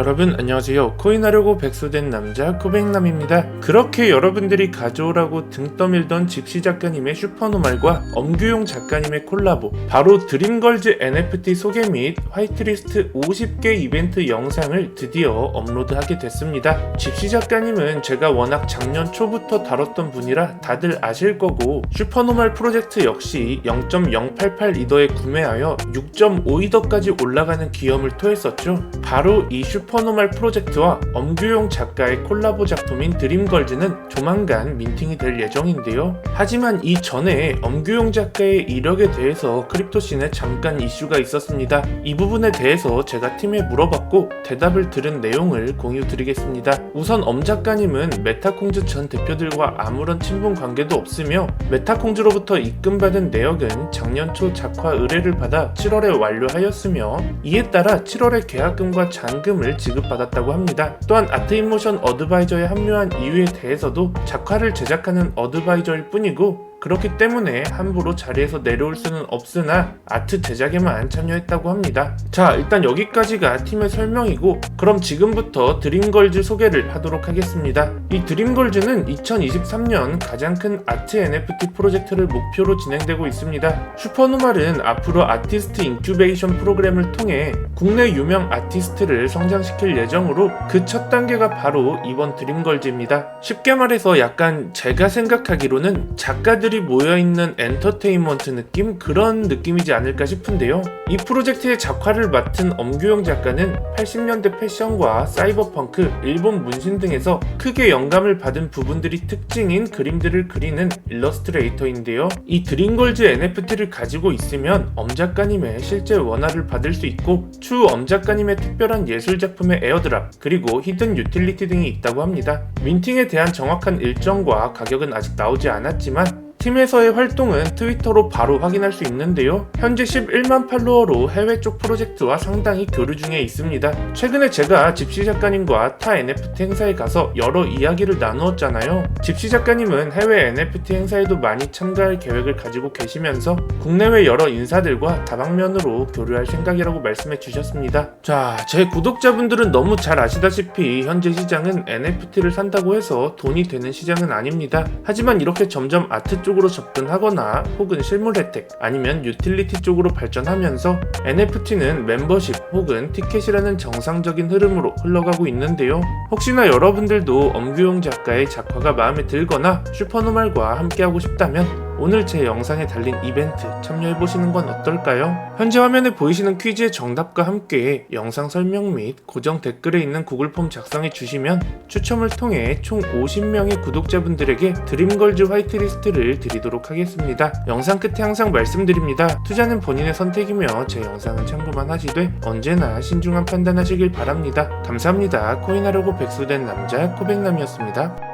여러분 안녕하세요. 코인하려고 백수된 남자 코백남입니다. 그렇게 여러분들이 가져오라고 등 떠밀던 집시 작가님의 슈퍼노말과 엄규용 작가님의 콜라보 바로 드림걸즈 NFT 소개 및 화이트리스트 50개 이벤트 영상을 드디어 업로드하게 됐습니다. 집시 작가님은 제가 워낙 작년 초부터 다뤘던 분이라 다들 아실 거고 슈퍼노말 프로젝트 역시 0.088이더에 구매하여 6.5이더까지 올라가는 기염을 토했었죠. 바로 이 슈퍼 노말 프로젝트와 엄규용 작가의 콜라보 작품인 드림걸즈는 조만간 민팅이 될 예정인데요. 하지만 이 전에 엄규용 작가의 이력에 대해서 크립토씬에 잠깐 이슈가 있었습니다. 이 부분에 대해서 제가 팀에 물어봤고 대답을 들은 내용을 공유 드리겠습니다. 우선 엄 작가님은 메타콩즈 전 대표들과 아무런 친분 관계도 없으며 메타콩즈로부터 입금받은 내역은 작년 초 작화 의뢰를 받아 7월에 완료하였으며 이에 따라 7월에 계약금과 잔금을 지급받았다고 합니다. 또한 아트인모션 어드바이저에 합류한 이유에 대해서도 작화를 제작하는 어드바이저일 뿐이고 그렇기 때문에 함부로 자리에서 내려올 수는 없으나 아트 제작에만 참여했다고 합니다. 자, 일단 여기까지가 팀의 설명이고 그럼 지금부터 드림걸즈 소개를 하도록 하겠습니다. 이 드림걸즈는 2023년 가장 큰 아트 NFT 프로젝트를 목표로 진행되고 있습니다. 슈퍼노말은 앞으로 아티스트 인큐베이션 프로그램을 통해 국내 유명 아티스트를 성장시킬 예정으로 그 첫 단계가 바로 이번 드림걸즈입니다. 쉽게 말해서 약간 제가 생각하기로는 작가들 이 모여있는 엔터테인먼트 느낌? 그런 느낌이지 않을까 싶은데요. 이 프로젝트의 작화를 맡은 엄규영 작가는 80년대 패션과 사이버펑크, 일본 문신 등에서 크게 영감을 받은 부분들이 특징인 그림들을 그리는 일러스트레이터인데요. 이 드림걸즈 NFT를 가지고 있으면 엄 작가님의 실제 원화를 받을 수 있고 추후 엄 작가님의 특별한 예술 작품의 에어드랍 그리고 히든 유틸리티 등이 있다고 합니다. 민팅에 대한 정확한 일정과 가격은 아직 나오지 않았지만 팀에서의 활동은 트위터로 바로 확인할 수 있는데요. 현재 11만 팔로워로 해외 쪽 프로젝트와 상당히 교류 중에 있습니다. 최근에 제가 집시 작가님과 타 NFT 행사에 가서 여러 이야기를 나누었잖아요. 집시 작가님은 해외 NFT 행사에도 많이 참가할 계획을 가지고 계시면서 국내외 여러 인사들과 다방면으로 교류할 생각이라고 말씀해 주셨습니다. 자, 제 구독자분들은 너무 잘 아시다시피 현재 시장은 NFT를 산다고 해서 돈이 되는 시장은 아닙니다. 하지만 이렇게 점점 아트 쪽 쪽으로 접근하거나 혹은 실물 혜택 아니면 유틸리티 쪽으로 발전하면서 NFT는 멤버십 혹은 티켓이라는 정상적인 흐름으로 흘러가고 있는데요. 혹시나 여러분들도 엄규용 작가의 작화가 마음에 들거나 슈퍼노말과 함께하고 싶다면 오늘 제 영상에 달린 이벤트 참여해보시는 건 어떨까요? 현재 화면에 보이시는 퀴즈의 정답과 함께 영상 설명 및 고정 댓글에 있는 구글 폼 작성해 주시면 추첨을 통해 총 50명의 구독자분들에게 드림걸즈 화이트리스트를 드리도록 하겠습니다. 영상 끝에 항상 말씀드립니다. 투자는 본인의 선택이며 제 영상은 참고만 하시되 언제나 신중한 판단하시길 바랍니다. 감사합니다. 코인하려고 백수된 남자 코백남이었습니다.